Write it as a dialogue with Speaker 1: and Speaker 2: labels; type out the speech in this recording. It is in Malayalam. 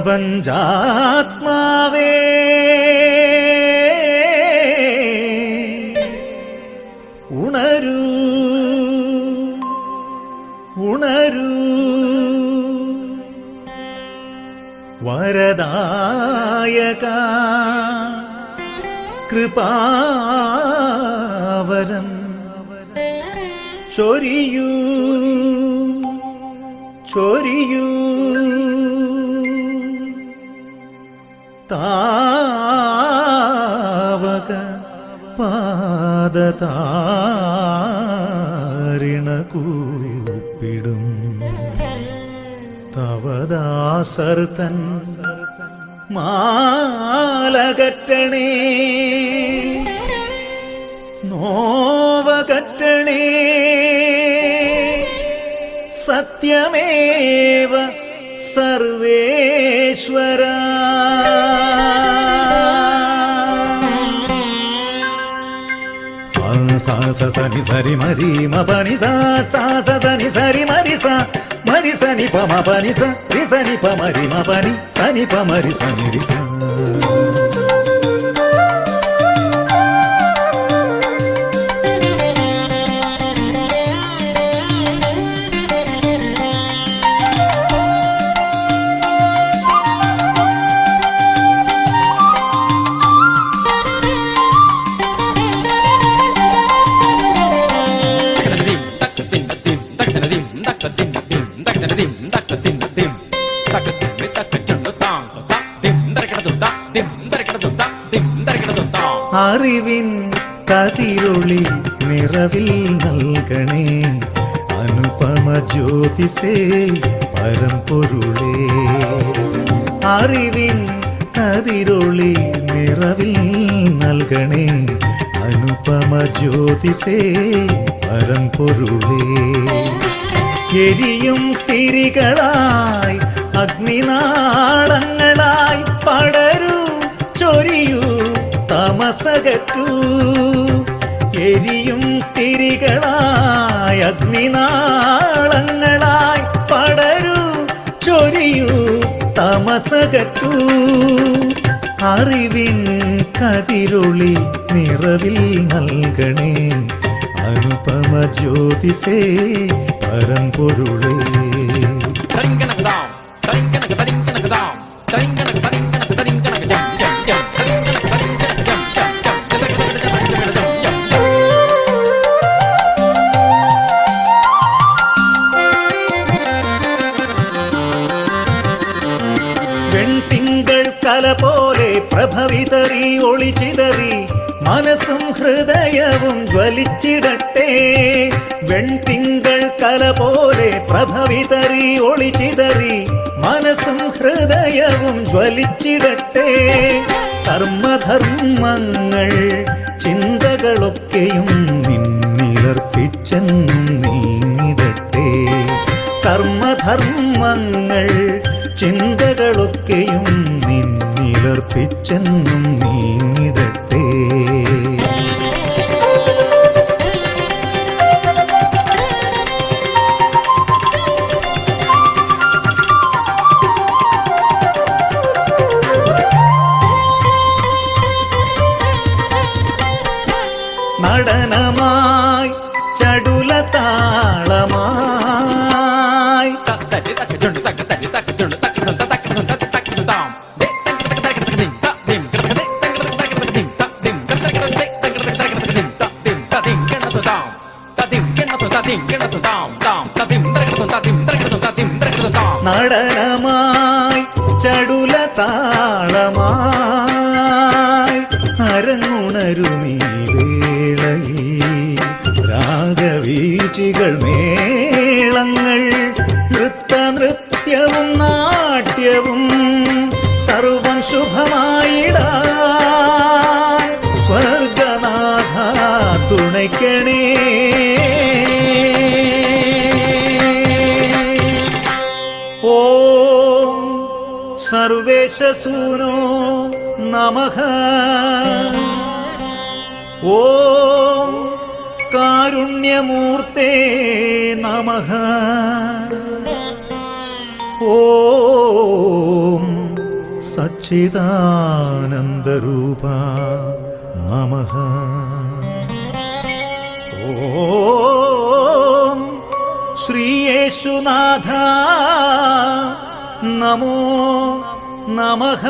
Speaker 1: பிரபஞ்சாத்மாவே. உணரு உணரு. வரதாயகா கிருபாவரம். சொரியு சொரியு. താവക പാദതാരിണ കൂപ്പിടും തൻ മാലകറ്റണേ. നോവകറ്റണേ. സത്യമേവ സർവേശ്വര. సా సని సరి మరి మ పని సా సా సని సరి మరి సా మరి సని పమ పని స రి సని పమరి మరి మ పని సని పమరి సని రి సా. അറിവിൻ കതിരൊളി നിറവിൽ നൽകണേ. അനുപമ ജ്യോതിസേ പരമ്പൊരുളേ അറിവിൻ കതിരൊളി നിറവിൽ നൽകണേ. അനുപമ ജ്യോതിസേ പരമ്പൊരുളേ എരിയും തിരികളായി അഗ്നിനാളങ്ങളായി പടരൂ ചൊരിയൂ തമസകറ്റൂ. എരിയും തിരികളായി അഗ്നിനാളങ്ങളായി പടരൂ ചൊരിയൂ തമസകറ്റൂ. അറിവിൻ കതിരൊളി നിറവിൽ നൽകണേ. അനുപമ ജ്യോതിസേ പരമ്പൊരുളേ. വെൺതിങ്കൾ കല പോലെ പ്രഭവിതറി ഒളിച്ചിതറി മനസ്സും ഹൃദയവും ജ്വലിച്ചിടട്ടെ. വെൺതിങ്കൾ കല പോലെ പ്രഭവിതറി ഒളിച്ചിതറി മനസ്സും ഹൃദയവും ജ്വലിച്ചിടട്ടെ. കർമ്മധർമ്മങ്ങൾ ചിന്തകളൊക്കെയും നിന്നിലർപ്പിച്ചെന്നും നീങ്ങിടട്ടെ. കർമ്മധർമ്മങ്ങൾ ചിന്തകളൊക്കെയും നിന്നിലർപ്പിച്ചെന്നും നീങ്ങിടട്ടെ നടനമായി ചടുല താളമായി നടനമായി ചടുല താളമായി അരങ്ങുണരുമീ രാഗവീചികൾ മേളങ്ങൾ നൃത്തനൃത്യവും നാട്യവും സർവം ശുഭമായിടാൻ സർവേശസൂനോ നമ. ഓം കാരുണ്യമൂർത്തേ നമ. ഓം സച്ചിദാനന്ദരൂപ നമ. ശ്രീയേശുനാഥ. നമോ നമഃ.